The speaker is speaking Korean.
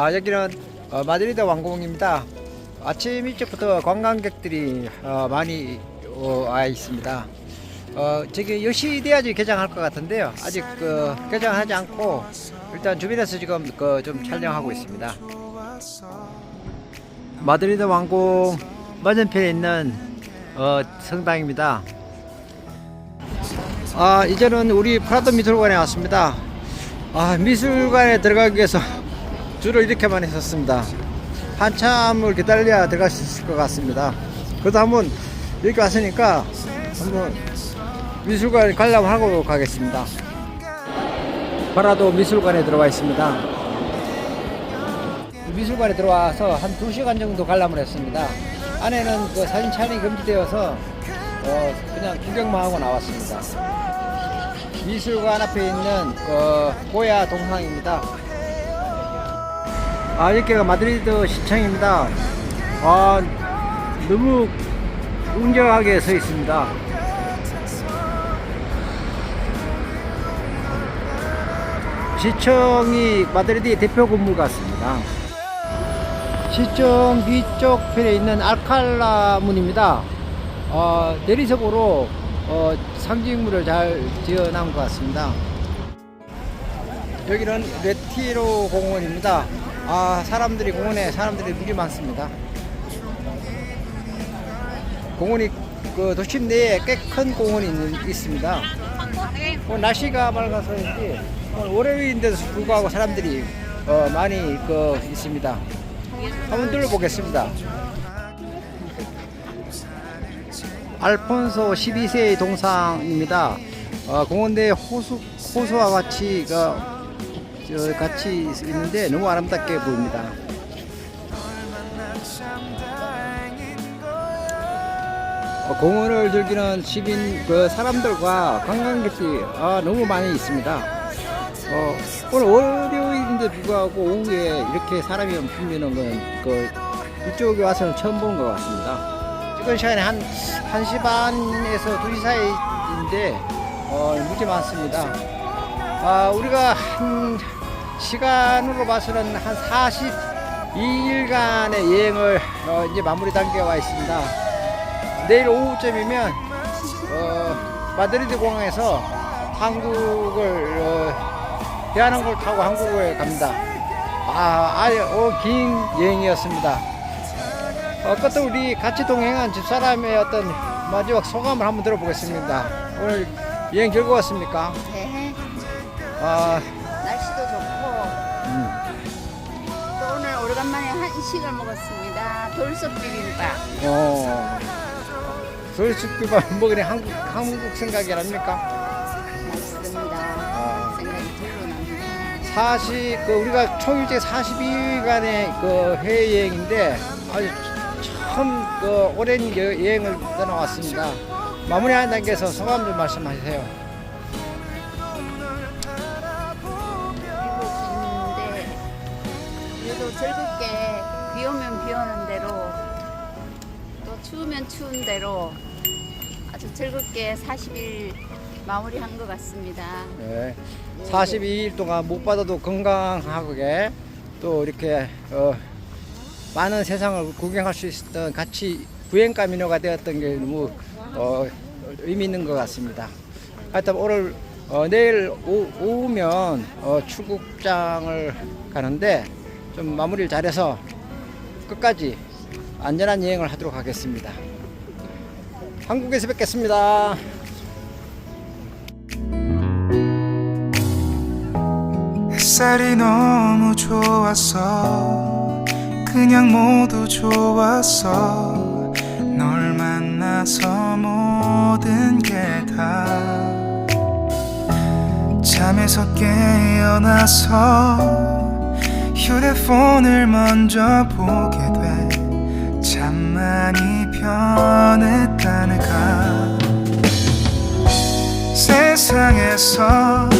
아 여기는 어, 마드리드 왕궁입니다. 아침 일찍부터 관광객들이 어, 많이 어, 와 있습니다. 어, 저기 10시 돼야지 개장할 것 같은데요. 아직 그 개장하지 않고 일단 주변에서 지금 그 좀 촬영하고 있습니다. 마드리드 왕궁 맞은편에 있는 어, 성당입니다. 아 이제는 우리 프라도 미술관에 왔습니다. 아 미술관에 들어가기 위해서 줄을 이렇게만 했었습니다. 한참을 기다려야 들어갈 수 있을 것 같습니다. 그래도 한번 여기 왔으니까 한번 미술관 관람하고 가겠습니다. 파라도 미술관에 들어와 있습니다. 미술관에 들어와서 한 2시간 정도 관람을 했습니다. 안에는 그 사진 촬영이 금지되어서 어, 그냥 구경만 하고 나왔습니다. 미술관 앞에 있는 그 고야 동상입니다. 아, 여기가 마드리드 시청입니다. 아, 너무 웅장하게 서 있습니다. 시청이 마드리드의 대표 건물 같습니다. 시청 뒤쪽 편에 있는 알칼라 문입니다. 어, 내리석으로 어, 상징물을 잘 지어놓은 것 같습니다. 여기는 레티로 공원입니다. 아, 사람들이 공원에 사람들이 무지 많습니다. 공원이 그 도심 내에 꽤 큰 공원이 있, 있습니다. 오늘 날씨가 맑아서인지 오늘 월요일인데도 불구하고 사람들이 어, 많이 그 있습니다. 한번 둘러보겠습니다. 알폰소 12세의 동상입니다. 어, 공원 내에 호수, 호수와 같이 그, 저, 같이 있는데 너무 아름답게 보입니다. 어, 공원을 즐기는 시민 그 사람들과 관광객들이 아, 너무 많이 있습니다. 어, 오늘 월요일인데 불구하고 오후에 이렇게 사람이 엄청나는 건 그 이쪽에 와서는 처음 본 것 같습니다. 지금 시간이 한 1시 반에서 2시 사이인데 어, 무지 많습니다. 아, 우리가 한 시간으로 봐서는 한 42일간의 여행을 어, 이제 마무리 단계에 와 있습니다. 내일 오후쯤이면 어, 마드리드 공항에서 한국을 어, 대한항공을 타고 한국에 갑니다. 아, 아주 어, 긴 여행이었습니다. 어, 끝으로 우리 같이 동행한 집사람의 어떤 마지막 소감을 한번 들어보겠습니다. 오늘 여행 즐거웠습니까? 네, 아, 오늘 오래간만에 한식을 먹었습니다. 돌솥 비빔밥. 어, 솔직히만 먹으니 한국, 한국 생각이 납니까? 맛있습니다. 생각이 들로 납니다. 사실 그 우리가 총 일제 42일간의 그 해외 여행인데 아주 처음 그 오랜 여- 여행을 떠나왔습니다. 마무리하는 단계에서 소감 좀 말씀하세요. 그래도 즐겁게 비 오면 비 오는 대로 또 추우면 추운 대로 아주 즐겁게 40일 마무리한 것 같습니다. 네. 42일 동안 못 받아도 건강하게 또 이렇게 어, 많은 세상을 구경할 수 있었던 같이 구행가미노가 되었던 게 너무 어, 의미 있는 것 같습니다. 하여튼 오늘 어, 내일 오, 오후면 어, 출국장을 가는데 좀 마무리를 잘해서 끝까지 안전한 여행을 하도록 하겠습니다. 한국에서 뵙겠습니다. 햇살이 너무 좋았어 그냥 모두 좋았어 널 만나서 모든 게 다 잠에서 깨어나서 휴대폰을 먼저 보게 돼. 참 많이 변했다네가. 세상에서